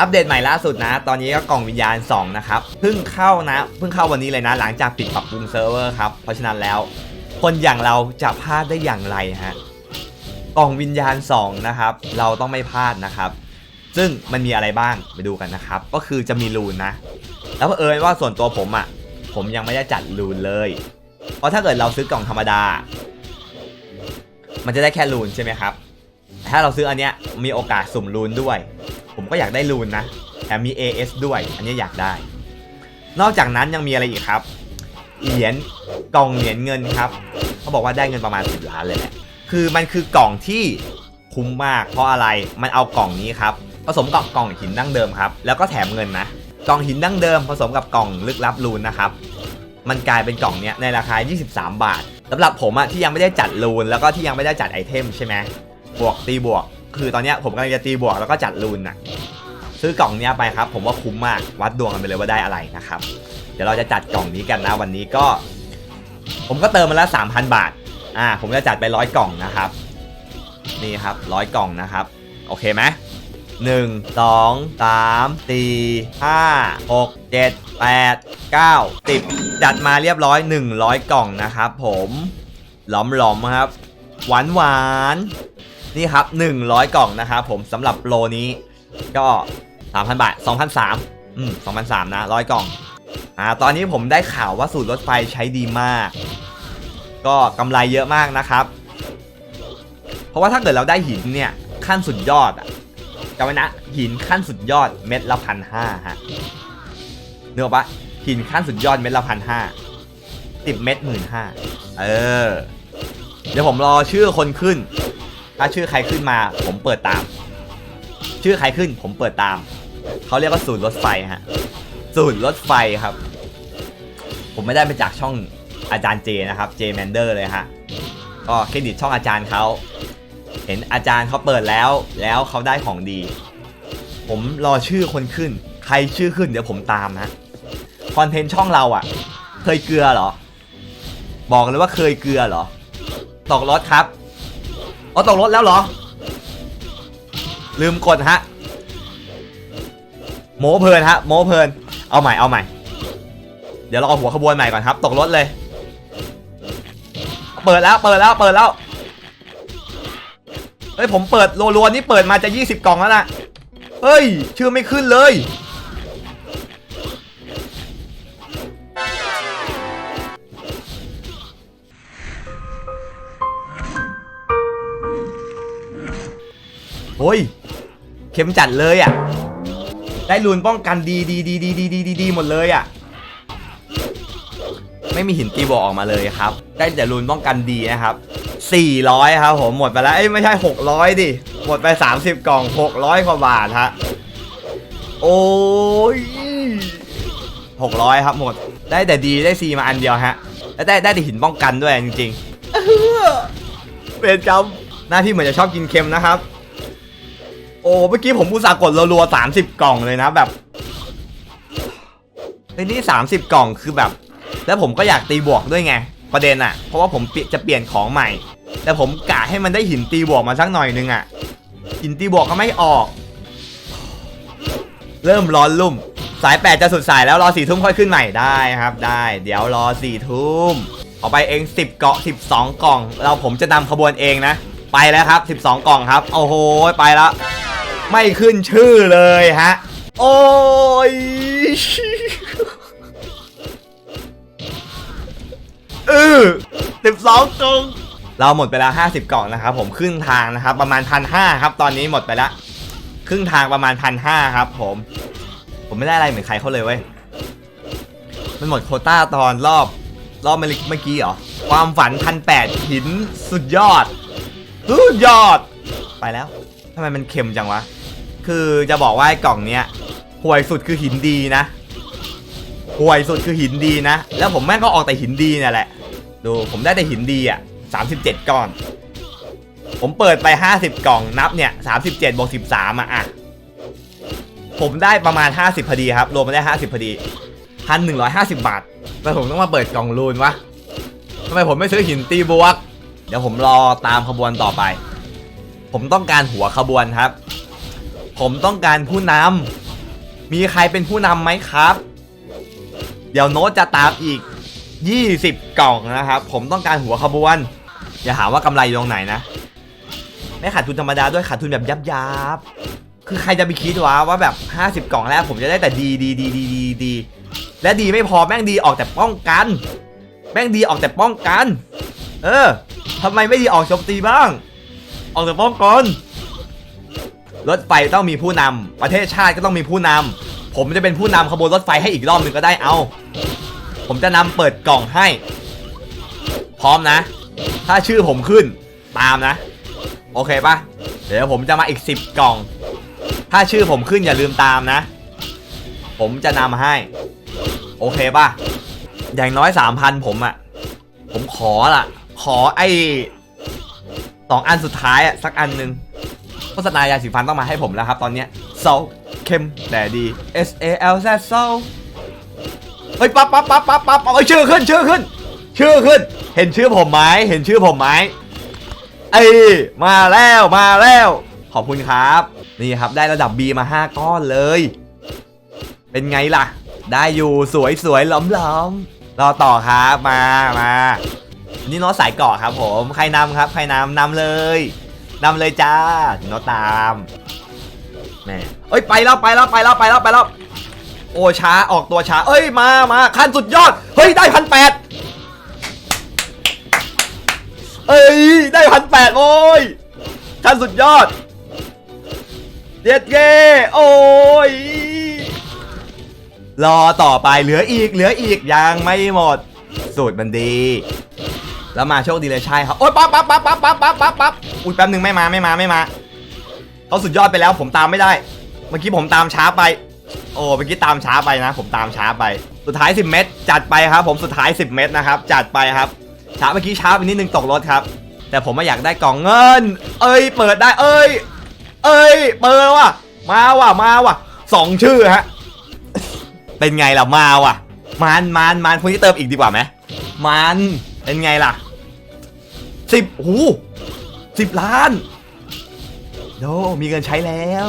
อัปเดตใหม่ล่าสุดนะ ตอนนี้ก็กล่องวิญญาณ 2 นะครับเพิ่งเข้านะเพิ่งเข้าวันนี้เลยนะ หลังจากปิดปรับปรุงเซิร์ฟเวอร์ครับเพราะฉะนั้นแล้ว คนอย่างเราจะพลาดได้อย่างไรฮะกล่องวิญญาณ 2 นะครับ เราต้องไม่พลาดนะครับ ซึ่งมันมีอะไรบ้างไปดูกันนะครับ ก็คือจะมีรูนนะ แล้วเผอิญว่าส่วนตัวผมอะ่ะ ผมยังไม่ได้จัดรูนเลย เพราะถ้าเกิดเราซื้อกล่องธรรมดา มันจะได้แค่รูนใช่ไหมครับถ้าเราซื้ออันเนี้ยมีโอกาสสุ่มรูนด้วย ผมก็อยากได้รูนนะแถมมี AS ด้วย อันนี้อยากได้ นอกจากนั้นยังมีอะไรอีกครับ เหรียญกล่องเหรียญเงินครับ เขาบอกว่าได้เงินประมาณ 10 ล้านเลยแหละ คือมันคือกล่องที่คุ้มมาก เพราะอะไร มันเอากล่องนี้ครับ ผสมกับกล่องหินดั้งเดิมครับ แล้วก็แถมเงินนะ กล่องหินดั้งเดิมผสมกับกล่องลึกลับรูนนะครับ มันกลายเป็นกล่องเนี้ยในราคา 23 บาทสำหรับผมอะที่ยังไม่ได้จัดรูนแล้วก็ที่ยังไม่ได้จัดไอเทมใช่ไหมบวกตีบวก คือตอนเนี้ยผมกำลังจะตีบวกแล้วก็จัดรูนน่ะซื้อกล่องเนี้ยไปครับ ผมว่าคุ้มมากวัดดวงกันไปเลยว่าได้อะไรนะครับ เดี๋ยวเราจะจัดกล่องนี้กันนะวันนี้ก็ ผมก็เติมมาแล้ว3,000 บาทอ่าผมจะจัดไปร้อยกล่องนะครับ นี่ครับร้อยกล่องนะครับ โอเคไหมหนึ่งสองสามสี่ห้าหกเจ็ดแปดเก้าสิบจัดมาเรียบร้อย100กล่องนะครับผมหลอมๆครับ หวานหวาน นี่ครับ 100 กล่องนะครับผมสำหรับโปรนี้ ก็ 3,000 บาท 2,003อืม2,003นะร้อยกล่อง อ่า ตอนนี้ผมได้ข่าวว่าสูตรรถไฟใช้ดีมาก ก็กำไรเยอะมากนะครับ เพราะว่าถ้าเกิดเราได้หินเนี่ย ขั้นสุดยอดอะจำไว้นะ หินขั้นสุดยอดเม็ดละพันห้าฮะเนื้อปะหินขั้นสุดยอดเม็ดละพันห้าสิบเม็ดหมื่นห้าเออ เดี๋ยวผมรอชื่อคนขึ้น ถ้าชื่อใครขึ้นมาผมเปิดตาม ชื่อใครขึ้นผมเปิดตาม เขาเรียกว่าสูตรรถไฟฮะ สูตรรถไฟครับ ผมไม่ได้มาจากช่องอาจารย์เจนะครับ เจแมนเดอร์เลยฮะ ก็เครดิตช่องอาจารย์เขาเห็นอาจารย์เขาเปิดแล้ว แล้วเขาได้ของดี ผมรอชื่อคนขึ้น ใครชื่อขึ้นเดี๋ยวผมตามนะคอนเทนต์ช่องเราอะ่ะ เคยเกลือเหรอ บอกเลยว่าเคยเกลือเหรอ ตกรถครับ อ๋อตกรถแล้วเหรอ ลืมกดฮะ โมเพลินฮะ โมเพลิน เอาใหม่ เอาใหม่ เดี๋ยวเราเอาหัวขบวนใหม่ก่อนครับ ตกรถเลย เปิดแล้ว เปิดแล้ว เปิดแล้ว เฮ้ย ผมเปิดรัวๆนี่เปิดมาจะ 20 กล่องแล้วนะเฮ้ย ชื่อไม่ขึ้นเลย โอ้ยเข้มจัดเลยอะ ได้รูนป้องกันดีดีดีดีดีดีดีหมดเลยอะ ไม่มีหินตีบอออกมาเลยครับ ได้แต่รูนป้องกันดีนะครับ 400 ครับผมหมดไปแล้ว เอ้ยไม่ใช่ 600 ดิ หมดไป 30 กล่อง 600 กว่าบาทฮะ โอ้ย 600 ครับหมด ได้แต่ดีได้ซีมาอันเดียวฮะ แล้วได้ได้แต่หินป้องกันด้วยจริงๆเป็นจรมหน้าที่เหมือนจะชอบกินเค็มนะครับ โอ้เมื่อกี้ผมอุตส่าห์กดรัวๆสามสิบกล่องเลยนะแบบไอ้นี่สามสิบกล่องคือแบบ แล้วผมก็อยากตีบวกด้วยไง ประเด็นอะเพราะว่าผมจะเปลี่ยนของใหม่ แต่ผมกะให้มันได้หินตีบวกมาสักหน่อยนึงอะหินตีบวกก็ไม่ออก เริ่มร้อนลุ่ม สายแปดจะสุดสายแล้วรอสี่ทุ่มค่อยขึ้นใหม่ได้ครับ ได้ เดี๋ยวรอสี่ทุ่มเอาไปเองสิบเกาะสิบสองกล่อง เราผมจะนำขบวนเองนะ ไปแล้วครับสิบสองกล่องครับ โอ้โหไปแล้ว ไม่ขึ้นชื่อเลยฮะ โอ้ยเออสิบสองกล่องเราหมดไปแล้วห้าสิบกล่องนะครับผมครึ่งทางนะครับ ประมาณพันห้าครับ ตอนนี้หมดไปแล้วครึ่งทางประมาณพันห้าครับ ผม ผมไม่ได้อะไรเหมือนใครเขาเลยเว้ยมันหมดโคต้าตอนรอบรอบเมื่อกี้เหรอ ความฝันพันแปดหินสุดยอด สุดยอด ไปแล้วทำไมมันเค็มจังวะ คือจะบอกว่าไอ้กล่องเนี้ยห่วยสุดคือหินดีนะห่วยสุดคือหินดีนะ แล้วผมแม่งก็ออกแต่หินดีเนี่ยแหละ ดูผมได้แต่หินดีอะ37ก้อน ผมเปิดไป50กล่องนับเนี่ย37บวก13อะอะ ผมได้ประมาณ50พอดีครับ รวมมาได้50พอดีพันหนึ่งร้อยห้าสิบบาททำไมผมต้องมาเปิดกล่องรูนวะทำไมผมไม่ซื้อหินตีบวก เดี๋ยวผมรอตามขบวนต่อไป ผมต้องการหัวขบวนครับ ผมต้องการผู้นำมีใครเป็นผู้นำไหมครับ เดี๋ยวโน้ตจะตามอีก 20 กล่องนะครับ ผมต้องการหัวขบวน อย่าหาว่ากำไรอยู่ตรงไหนนะ ไม่ขาดทุนธรรมดาด้วยขาดทุนแบบยับยับคือใครจะไปคิดวะว่าแบบ 50 กล่องแรกผมจะได้แต่ดีดีดีดีดีดีและดีไม่พอแม่งดีออกแต่ป้องกัน แม่งดีออกแต่ป้องกัน เออทำไมไม่ดีออกโจมตีบ้าง ออกแต่ป้องกัน รถไฟต้องมีผู้นำประเทศชาติก็ต้องมีผู้นำผมจะเป็นผู้นำขบวนรถไฟให้อีกรอบหนึ่งก็ได้เอา ผมจะนำเปิดกล่องให้ พร้อมนะ ถ้าชื่อผมขึ้นตามนะ โอเคปะเดี๋ยวผมจะมาอีก 10 กล่อง ถ้าชื่อผมขึ้นอย่าลืมตามนะ ผมจะนำให้ โอเคปะอย่างน้อย3,000ผมอะผมขอละขอไอ้สองอันสุดท้ายอะสักอันหนึ่ง โฆษณายาสีฟันต้องมาให้ผมแล้วครับตอนเนี้ยโซเข้มแต่ดี S A L Z โซเฮ้ยปั๊บปั๊บปั๊บปั๊บปั๊บเอาชื่อขึ้นชื่อขึ้น ชื่อขึ้น เห็นชื่อผมไหมเห็นชื่อผมไหมเอ้มาแล้วมาแล้ว ขอบคุณครับ นี่ครับได้ระดับ B มา 5 ก้อนเลย เป็นไงล่ะ ได้อยู่สวยสวยหล้อมหล้อมรอต่อครับมามานี่น้องสายเกาะครับผม ใครนำครับ ใครนำนำเลย นำเลยจ้าน้องตามแม่เอ้ยไปแล้วไปแล้วไปแล้วไปแล้วไปแล้วโอช้าออกตัวช้า เอ้ยมามาขั้นสุดยอด เฮ้ยได้พันแปดเอ้ยได้พันแปดโอ้ยขั้นสุดยอดเด็ดเย่โอ้ยรอต่อไปเหลืออีกเหลืออีกยังไม่หมด สูตรมันดี แล้วมาโชคดีเลยใช่ครับโอ๊ยปั๊บปั๊บปั๊บปั๊บปั๊บปั๊บปั๊บปั๊บอุ้ยแป๊บหนึ่งไม่มาไม่มาไม่มาเขาสุดยอดไปแล้วผมตามไม่ได้ เมื่อกี้ผมตามช้าไป โอ้เมื่อกี้ตามช้าไปนะ ผมตามช้าไป สุดท้าย 10 เม็ดจัดไปครับ ผมสุดท้าย 10 เม็ดนะครับ จัดไปครับ ช้าเมื่อกี้ช้าไปนิดนึงตกรถครับ แต่ผมไม่อยากได้กล่องเงิน เอ้ย เปิดได้ เอ้ย เอ้ย เปิดว่ะ มาว่ะ มาว่ะสองชื่อฮะ เป็นไงล่ะ มาว่ะ มันมันมันคนที่เติมอีกดีกว่าไหมมัน เป็นไงล่ะสิบหูสิบล้านโดมีเงินใช้แล้ว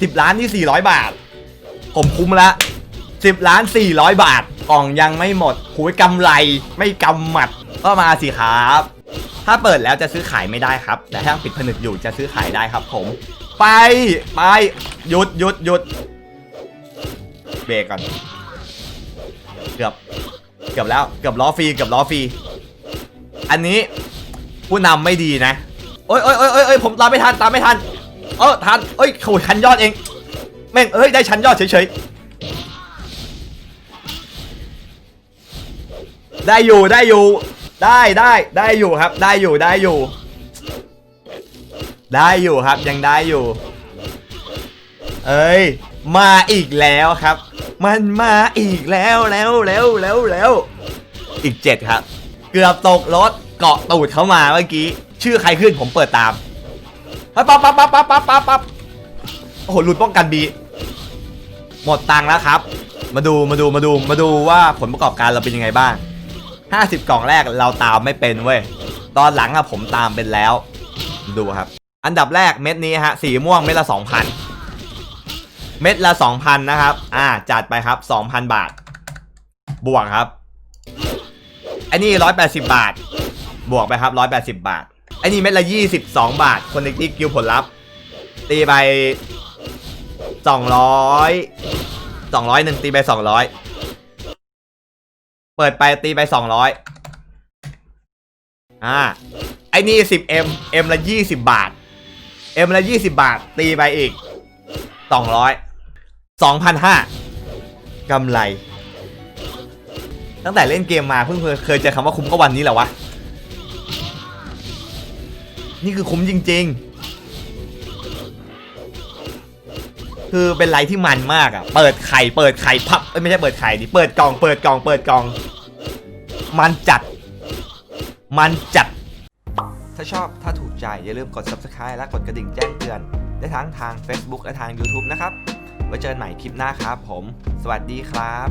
สิบล้านนี่สี่ร้อยบาท ผมคุ้มละสิบล้านสี่ร้อยบาทกล่องยังไม่หมดหูยกำไรไม่กำหมัดก็มาสิครับ ถ้าเปิดแล้วจะซื้อขายไม่ได้ครับ แต่ถ้าปิดผนึกอยู่จะซื้อขายได้ครับ ผม ไปไปหยุดหยุดหยุดเบรกก่อนเกือบ เกือบแล้วเกือบล้อฟรีเกือบล้อฟรีอันนี้ผู้นำไม่ดีนะโอ้ยโอ้ยโอ้ยโอ้ยอยผมตามไม่ทันตามไม่ทันเออทันเอ้ยโขชันยอดเองแม่งเอ้ยได้ชั้นยอดเฉยๆได้อยู่ได้อยู่ได้ได้ได้อยู่ครับได้อยู่ได้อยู่ ได้อยู่ครับยังได้อยู่ เอ้ยมาอีกแล้วครับ มันมาอีกแล้วแล้วแล้วแล้วแล้วอีกเจ็ดครับ เกือบตกรถเกาะตูดเข้ามาเมื่อกี้ ชื่อใครขึ้นผมเปิดตามปั๊บปั๊บปั๊บปั๊บปั๊บปั๊บปั๊บโอ้โหหลุดป้องกันบีหมดตังแล้วครับ มาดูมาดูมาดูมาดูว่าผลประกอบการเราเป็นยังไงบ้าง 50 กล่องแรกเราตามไม่เป็นเว้ยตอนหลังอะผมตามเป็นแล้ว ดูครับ อันดับแรกเม็ดนี้ฮะสีม่วงเม็ดละ 2,000 เม็ดละ 2,000 นะครับ อ่า จัดไปครับ 2,000 บาท บวกครับ อันนี้ 180 บาท บวกไปครับ 180 บาท อันนี้เม็ดละ 22 บาท คนในที่กิวผลลัพธ์ ตีไป 200 200หนึ่งตีไป 200 เปิดไปตีไป 200 อ่า ไอ้นี่ 10M M ละ 20 บาท M ละ 20 บาท ตีไปอีก 200 2,500กำไร ตั้งแต่เล่นเกมมาเพิ่งเคยเจอคำว่าคุ้มก็วันนี้แหละวะ นี่คือคุ้มจริง ๆ คือเป็นไรที่มันมากอะ่ะ เปิดไข่ เปิดไข่พับไม่ใช่เปิดไข่ดิ เปิดกล่อง เปิดกล่อง เปิดกล่อง มันจัด มันจัด ถ้าชอบ ถ้าถูกใจ อย่าลืมกด subscribe และกดกระดิ่งแจ้งเตือน ได้ทั้งทาง Facebook และทาง YouTube นะครับ ไว้เจอกันใหม่คลิปหน้าครับผม สวัสดีครับ